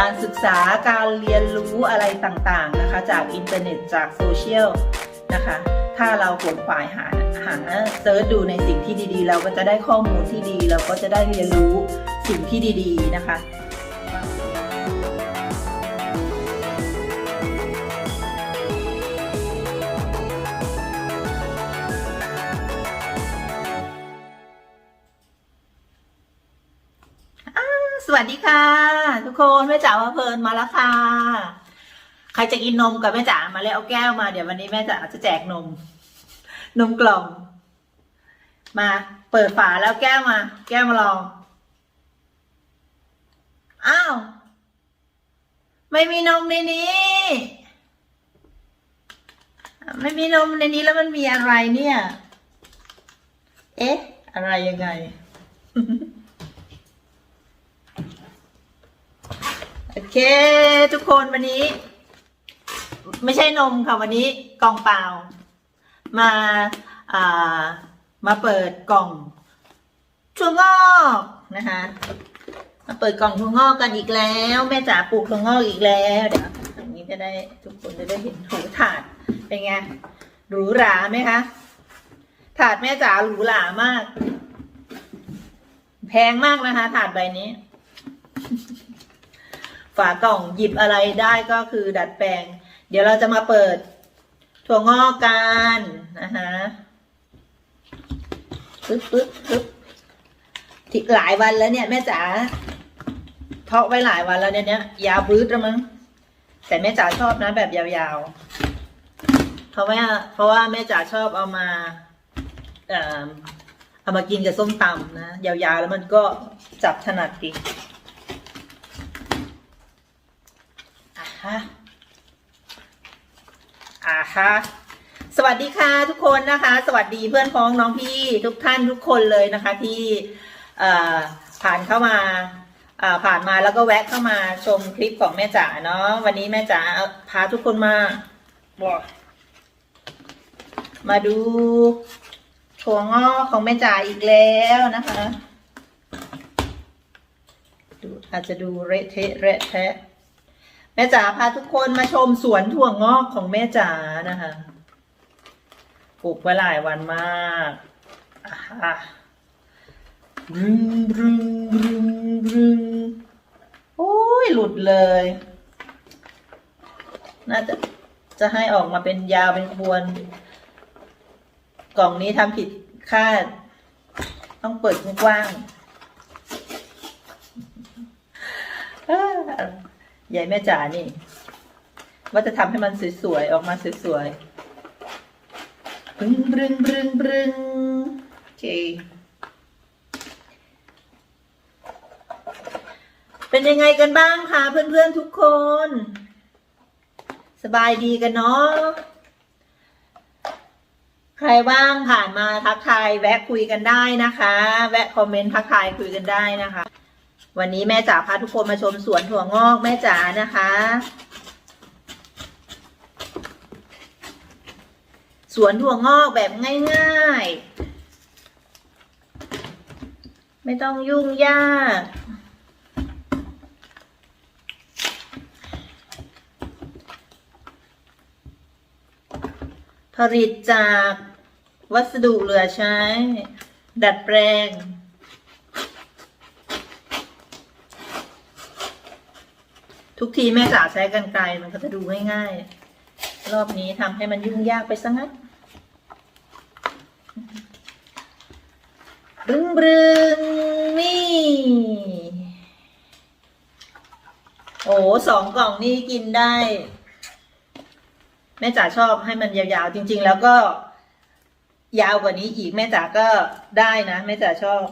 การศึกษาการเรียนรู้อะไรต่างๆนะคะจากอินเทอร์เน็ตจากโซเชียลนะคะถ้าเราขวนขวายหาหาเซิร์ชดูในสิ่งที่ดีๆ เราก็จะได้ข้อมูลที่ดี เราก็จะได้เรียนรู้สิ่งที่ดีๆนะคะ วัสดีค่ะ ทุกคนแม่จ๋ามาเพลินมาแล้วค่ะ ใครจะกินนมกับแม่จ๋ามาเลยเอาแก้วมาเดี๋ยววันนี้แม่จ๋าจะแจกนม นมกล่อง มา เปิดฝาแล้วแก้วมา แก้วมาลองอ้าวไม่มีนมในนี้ ไม่มีนมในนี้แล้วมันมีอะไรเนี่ย เอ๊ะ อะไรยังไง โอเค ทุกคนวันนี้ ไม่ใช่นมค่ะวันนี้กล่องเปล่า มาอ่ามาเปิดกล่องถั่วงอกนะคะ มาเปิดกล่องถั่วงอกกันอีกแล้ว แม่จ๋าปลูกถั่วงอกอีกแล้วเดี๋ยวอย่างนี้จะได้ทุกคนจะได้เห็นหูถาดเป็นไงหรูหราไหมคะถาดแม่จ๋าหรูหรามาก แพงมากนะคะถาดใบนี้ ฝากล่องหยิบอะไรได้ก็คือดัดแปลง เดี๋ยวเราจะมาเปิดถั่วงอกกันนะคะปึ๊บปึ๊บปึ๊บที่หลายวันแล้วเนี่ยแม่จ๋าเพาะไว้หลายวันแล้วเนี่ยเนี่ยยาวบื้ดแล้วมั้งแต่แม่จ๋าชอบนะแบบยาวๆ เพราะว่าเพราะว่าแม่จ๋าชอบเอามาเอ่อเอามากินกับส้มตำนะ ยาวๆแล้วมันก็จับถนัดดี อ่า ฮะอ่าฮะสวัสดีค่ะทุกคนนะคะ สวัสดีเพื่อนพ้องน้องพี่ทุกท่านทุกคนเลยนะคะ ที่ผ่านเข้ามาผ่านมาแล้วก็แวะเข้ามาชมคลิปของแม่จ๋าเนาะวันนี้แม่จ๋าพาทุกคนมาบอกมาดูถั่วงอกของแม่จ๋าอีกแล้วนะคะดูอาจจะดูเละเทะเละแทะ ม่จ๋าพาทุกคนมาชมสวนถั่วงอกของแม่จ๋านะคะปลูกไว้หลายวันมากอะรึงรึงรึงรึงโอ้ยหลุดเลย น่าจะจะให้ออกมาเป็นยาวเป็นขบวนกล่องนี้ทำผิดคาด ต้องเปิดกว้าง ยายแม่จ๋านี่ ว่าจะทำให้มันสวยๆ ออกมาสวยๆบรึงบรึงบรึงบรึงโอเคเป็นยังไงกันบ้างคะเพื่อนๆทุกคน สบายดีกันเนาะใครว่างผ่านมาทักทายแวะคุยกันได้นะคะ แวะคอมเมนต์ทักทายคุยกันได้นะคะ วันนี้แม่จ๋าพาทุกคนมาชมสวนถั่วงอกแม่จ๋านะคะ สวนถั่วงอกแบบง่ายๆ ไม่ต้องยุ่งยาก ผลิตจากวัสดุเหลือใช้ ดัดแปลง ทุกทีแม่จ๋าใช้กันไกลมันก็จะดูง่ายๆ รอบนี้ทำให้มันยุ่งยากไปซะงั้นบึ้งบึ้งนี่ โอ้สองกล่องนี่กินได้ แม่จ๋าชอบให้มันยาวๆ จริง ๆ แล้วก็ ยาวกว่านี้อีกแม่จ๋าก็ได้นะ แม่จ๋าชอบ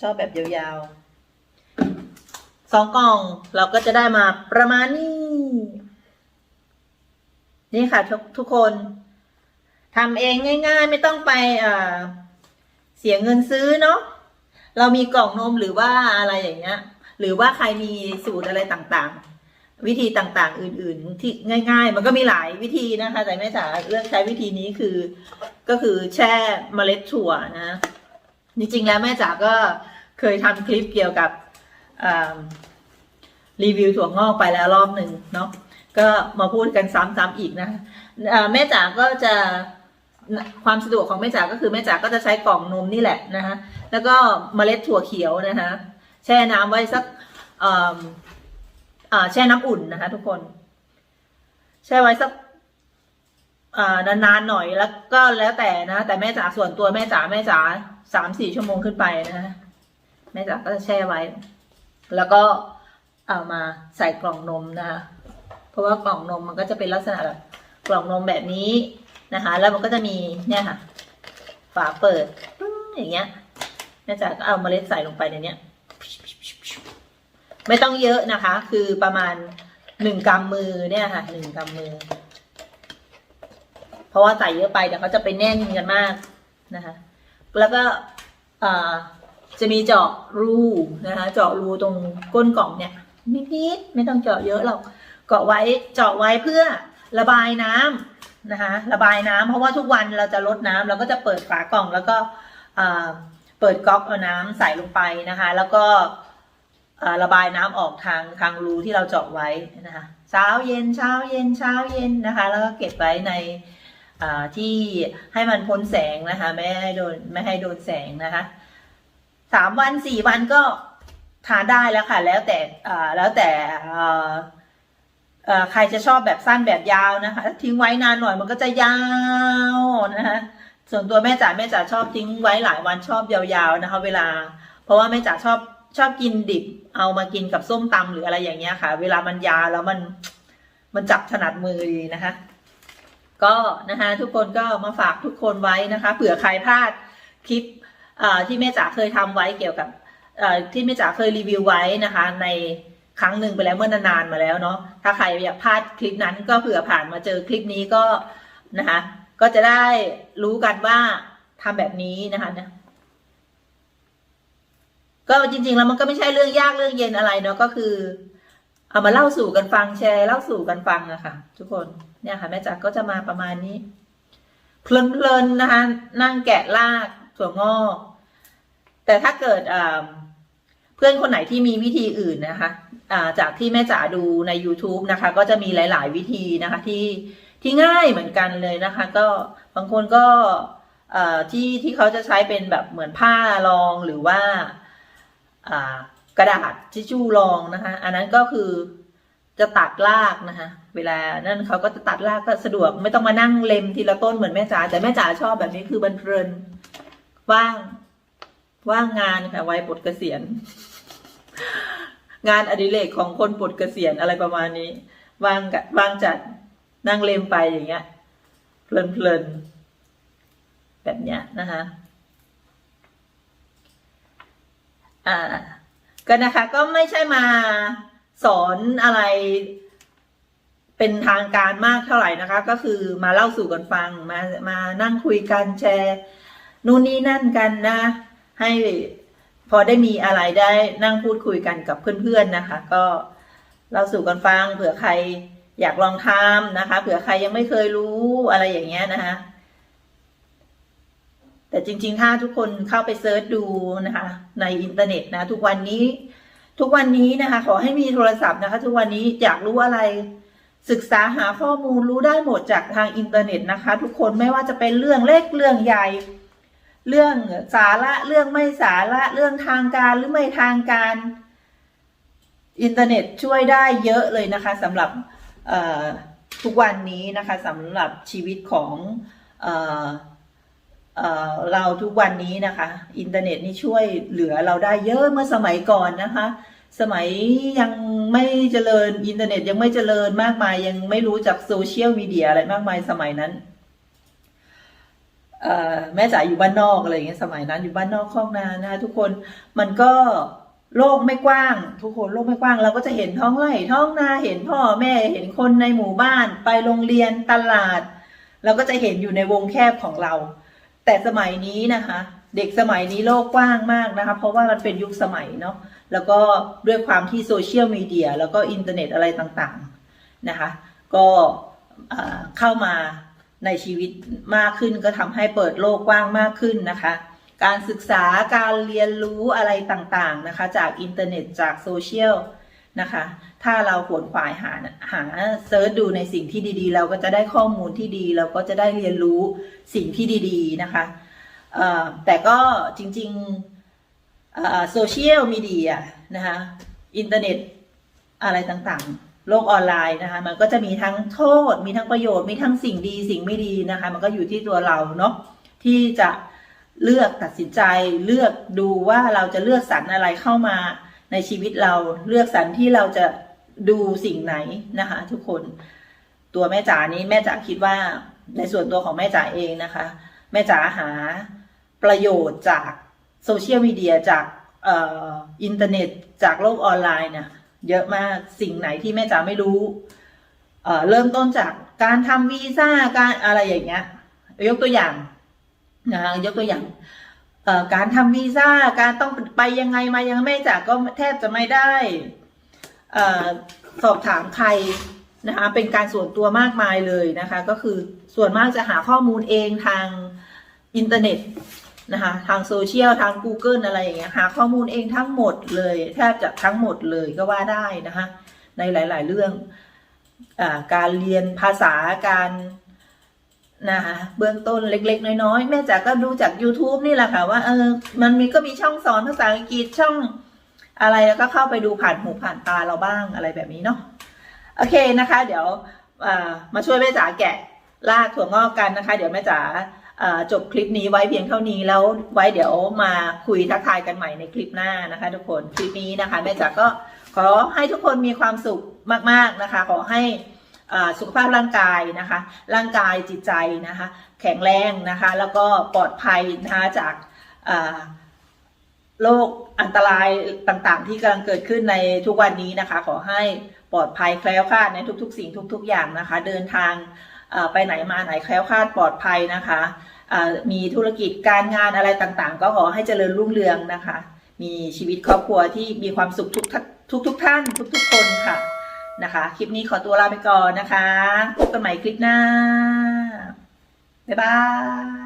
ชอบแบบยาวๆ สองกล่องเราก็จะได้มาประมาณนี้ นี่ค่ะทุกทุกคนทำเองง่าย ๆ ไม่ต้องไปเสียเงินซื้อเนาะเรามีกล่องนมหรือว่าอะไรอย่างเงี้ย หรือว่าใครมีสูตรอะไรต่างๆ วิธีต่างๆ อื่น ๆ ที่ง่าย ๆ มันก็มีหลายวิธีนะคะ แต่แม่จ๋าเลือกใช้วิธีนี้คือ ก็คือแช่เมล็ดถั่วนะ จริงๆแล้วแม่จ๋าก็เคยทำคลิปเกี่ยวกับ รีวิวถั่วงอกไปแล้วรอบหนึ่งเนาะก็มาพูดกันซ้ำๆอีกนะคะแม่จ๋าก็จะความสะดวกของแม่จ๋าก็คือแม่จ๋าก็จะใช้กล่องนมนี่แหละนะคะแล้วก็เมล็ดถั่วเขียวนะคะแช่น้ำไว้สักแช่น้ำอุ่นนะคะ ทุกคน แช่ไว้สักนานๆหน่อยแล้วก็แล้วแต่นะ แต่แม่จ๋าส่วนตัวแม่จ๋าแม่จ๋าสามสี่ชั่วโมงขึ้นไปนะคะแม่จ๋าก็จะแช่ไว้ แล้วก็เอามาใส่กล่องนมนะคะ เพราะว่ากล่องนมมันก็จะเป็นลักษณะแบบกล่องนมแบบนี้นะคะ แล้วมันก็จะมีเนี่ยค่ะ ฝาเปิดปึ้งอย่างเงี้ยแม่จ๋าก็เอาเมล็ดใส่ลงไปในเนี้ย ไม่ต้องเยอะนะคะ คือประมาณหนึ่งกำมือเนี่ยค่ะหนึ่งกำมือ เพราะว่าใส่เยอะไปเดี๋ยวเขาจะไปแน่นกันมากนะคะ แล้วก็อ่า จะมีเจาะรูนะคะเจาะรูตรงก้นกล่องเนี่ยนิดๆไม่ต้องเจาะเยอะหรอกเกาะไว้เจาะไว้เพื่อระบายน้ำนะคะระบายน้ำเพราะว่าทุกวันเราจะลดน้ำเราก็จะเปิดฝากล่องแล้วก็เปิดก๊อกเอาน้ำใส่ลงไปนะคะ แล้วก็ระบายน้ำออกทางทางรูที่เราเจาะไว้นะคะเช้าเย็นเช้าเย็นเช้าเย็นนะคะ แล้วก็เก็บไว้ในที่ให้มันพ้นแสงนะคะ ไม่ให้โดนไม่ให้โดนแสงนะคะ สามวันสี่วันก็ทานได้แล้วค่ะ แล้วแต่อ่แล้วแต่อ่ใครจะชอบแบบสั้นแบบยาวนะคะ ทิ้งไว้นานหน่อยมันก็จะยาวนะคะส่วนตัวแม่จ๋าแม่จ๋าชอบทิ้งไว้หลายวันชอบยาวๆนะคะ เวลา เพราะว่าแม่จ๋าชอบชอบกินดิบ เอามากินกับส้มตำหรืออะไรอย่างเงี้ยค่ะ เวลามันยาวแล้วมันมันจับถนัดมือดีนะคะ ก็นะคะทุกคนก็มาฝากทุกคนไว้นะคะเผื่อใครพลาดคลิป ที่แม่จ๋าเคยทำไว้เกี่ยวกับที่แม่จ๋าเคยรีวิวไว้นะคะ ในครั้งหนึ่งไปแล้วเมื่อนานๆมาแล้วเนาะถ้าใครอยากพลาดคลิปนั้นก็เผื่อผ่านมาเจอคลิปนี้ก็นะคะก็จะได้รู้กันว่าทำแบบนี้นะคะนะก็จริง ๆ แล้วมันก็ไม่ใช่เรื่องยากเรื่องเย็นอะไรเนาะก็คือ เอามาเล่าสู่กันฟังแชร์เล่าสู่กันฟังอะค่ะ ทุกคนเนี่ยค่ะแม่จ๋าก็จะมาประมาณนี้ เพลินๆนะคะนั่งแกะลากถั่วงอก แต่ถ้าเกิดเพื่อนคนไหนที่มีวิธีอื่นนะคะจากที่แม่จ๋าดูใน YouTube นะคะ ก็จะมีหลาย ๆ วิธีนะคะที่ที่ง่ายเหมือนกันเลยนะคะ ก็บางคนก็ที่ที่เขาจะใช้เป็นแบบเหมือนผ้ารองหรือว่าอ่ากระดาษทิชชู่รองนะคะ อันนั้นก็คือจะตัดรากนะคะ เวลานั่นเขาก็จะตัดรากก็สะดวก ไม่ต้องมานั่งเล็มทีละต้นเหมือนแม่จ๋าแต่แม่จ๋าชอบแบบนี้คือบันเพลินว่าง ว่างงานค่ะวัยปลดเกษียณ งานอดิเรกของคนปลดเกษียณอะไรประมาณนี้ ว่างกว่างจัดนั่งเล็มไปอย่างเงี้ย เพลินเพลินๆแบบเนี้ยนะคะอ่าก็นะคะ ก็ไม่ใช่มาสอนอะไรเป็นทางการมากเท่าไหร่นะคะ ก็คือมาเล่าสู่กันฟังมามานั่งคุยกันแชร์นู่นนี่นั่นกันนะ ให้พอได้มีอะไรได้นั่งพูดคุยกันกับเพื่อนๆนะคะ ก็เล่าสู่กันฟังเผื่อใครอยากลองทำนะคะ เผื่อใครยังไม่เคยรู้อะไรอย่างเงี้ยนะคะ แต่จริง ๆ ถ้าทุกคนเข้าไปเซิร์ชดูนะคะ ในอินเทอร์เน็ตนะ ทุกวันนี้ ทุกวันนี้นะคะ ขอให้มีโทรศัพท์นะคะ ทุกวันนี้อยากรู้อะไร ศึกษาหาข้อมูลรู้ได้หมดจากทางอินเทอร์เน็ตนะคะ ทุกคนไม่ว่าจะเป็นเรื่องเล็กเรื่องใหญ่ เรื่องสาระเรื่องไม่สาระเรื่องทางการหรือไม่ทางการ อินเทอร์เน็ตช่วยได้เยอะเลยนะคะสำหรับทุกวันนี้นะคะสำหรับชีวิตของเออเออเราทุกวันนี้นะคะ อินเทอร์เน็ตนี่ช่วยเหลือเราได้เยอะเมื่อสมัยก่อนนะคะ สมัยยังไม่เจริญอินเทอร์เน็ตยังไม่เจริญมากมายยังไม่รู้จักโซเชียลมีเดียอะไรมากมายสมัยนั้น แม่จ๋าอยู่บ้านนอกอะไรอย่างเงี้ยสมัยนั้นอยู่บ้านนอกคลองนานะคะทุกคนมันก็โลกไม่กว้าง ทุกคนโลกไม่กว้างเราก็จะเห็นท้องไร่ท้องนาเห็นพ่อแม่เห็นคนในหมู่บ้าน ไปโรงเรียนตลาดเราก็จะเห็นอยู่ในวงแคบของเรา แต่สมัยนี้นะคะ เด็กสมัยนี้โลกกว้างมากนะคะ เพราะว่ามันเป็นยุคสมัยเนาะแล้วก็ด้วยความที่โซเชียลมีเดียแล้วก็อินเทอร์เน็ตอะไรต่างๆนะคะ ก็เข้ามา ในชีวิตมากขึ้นก็ทำให้เปิดโลกกว้างมากขึ้นนะคะ การศึกษาการเรียนรู้อะไรต่างๆนะคะ จากอินเทอร์เน็ตจากโซเชียลนะคะ ถ้าเราขวนขวายหาหาเซิร์ชดูในสิ่งที่ดีๆ เราก็จะได้ข้อมูลที่ดี เราก็จะได้เรียนรู้สิ่งที่ดี ๆ นะคะแต่ก็จริงๆโซเชียลมีเดียนะคะ อินเทอร์เน็ตอะไรต่างๆ โลกออนไลน์นะคะ มันก็จะมีทั้งโทษ มีทั้งประโยชน์ มีทั้งสิ่งดีสิ่งไม่ดีนะคะ มันก็อยู่ที่ตัวเราเนาะที่จะเลือกตัดสินใจเลือกดูว่าเราจะเลือกสรรอะไรเข้ามาในชีวิตเราเลือกสรรที่เราจะดูสิ่งไหนนะคะ ทุกคนตัวแม่จ๋านี้แม่จ๋าคิดว่าในส่วนตัวของแม่จ๋าเองนะคะ แม่จ๋าหาประโยชน์จากโซเชียลมีเดียจากอ,อ,อินเทอร์เน็ตจากโลกออนไลน์เนี่ย เยอะมากสิ่งไหนที่แม่จ๋าไม่รู้เอ่อเริ่มต้นจากการทำวีซ่าการอะไรอย่างเงี้ย ยกตัวอย่างนะคะยกตัวอย่างเอ่อการทำวีซ่าการต้องไปยังไงมายังแม่จ๋าก็แทบจะไม่ได้เอ่อสอบถามใครนะคะเป็นการส่วนตัวมากมายเลยนะคะ ก็คือส่วนมากจะหาข้อมูลเองทางอินเทอร์เน็ต นะคะทางโซเชียลทาง Google อะไรอย่างเงี้ยหาข้อมูลเองทั้งหมดเลยแทบจะทั้งหมดเลยก็ว่าได้นะคะในหลาย ๆ เรื่องอการเรียนภาษาการนะคะเบื้องต้นเล็ก ๆ น้อย ๆ แม่จ๋าก็ดูจาก YouTube นี่แหละค่ะว่าเออมันมีก็มีช่องสอนภาษาอังกฤษช่องอะไรแล้วก็เข้าไปดูผ่านหูผ่านตาเราบ้างอะไรแบบนี้เนาะโอเคนะคะ เดี๋ยวมาช่วยแม่จ๋าแกะลากถั่วงอกกันนะคะ เดี๋ยวแม่จ๋า จบคลิปนี้ไว้เพียงเท่านี้แล้วไว้เดี๋ยวมาคุยทักทายกันใหม่ในคลิปหน้านะคะ ทุกคนคลิปนี้นะคะแม่จ๋าก็ขอให้ทุกคนมีความสุขมาก ๆนะคะ ขอให้สุขภาพร่างกายนะคะ ร่างกายจิตใจนะคะ แข็งแรงนะคะ แล้วก็ปลอดภัยนะคะจากโรคอันตรายต่างๆ ที่กำลังเกิดขึ้นในทุกวันนี้นะคะ ขอให้ปลอดภัยแคล้วคลาดในทุกๆ สิ่งทุก ๆ อย่างนะคะ เดินทาง ไปไหนมาไหนแคล้วคลาดปลอดภัยนะคะมีธุรกิจการงานอะไรต่างๆ ก็ขอให้เจริญรุ่งเรืองนะคะ มีชีวิตครอบครัวที่มีความสุขทุกทุกทุกท่านทุกๆคนค่ะนะคะ คลิปนี้ขอตัวลาไปก่อนนะคะ พบกันใหม่คลิปหน้า บ๊ายบาย